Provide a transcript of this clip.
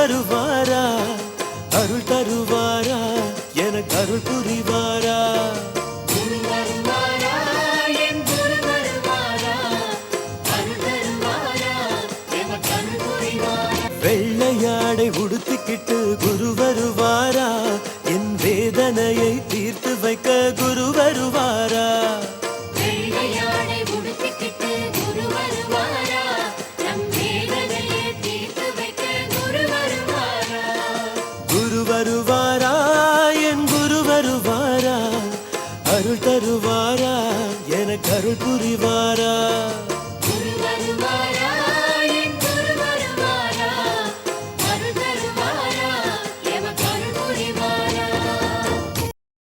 வருவாரா? அருள் தருவாரா? எனக்கு அருள் புரிவாரா? வெள்ளையாடை உடுத்திக்கிட்டு குரு வருவாரா? என் வேதனையை தீர்த்து வைக்க குரு தருவாரா? அருள் தருவாரா? எனக்கு அருள் புரிவாரா?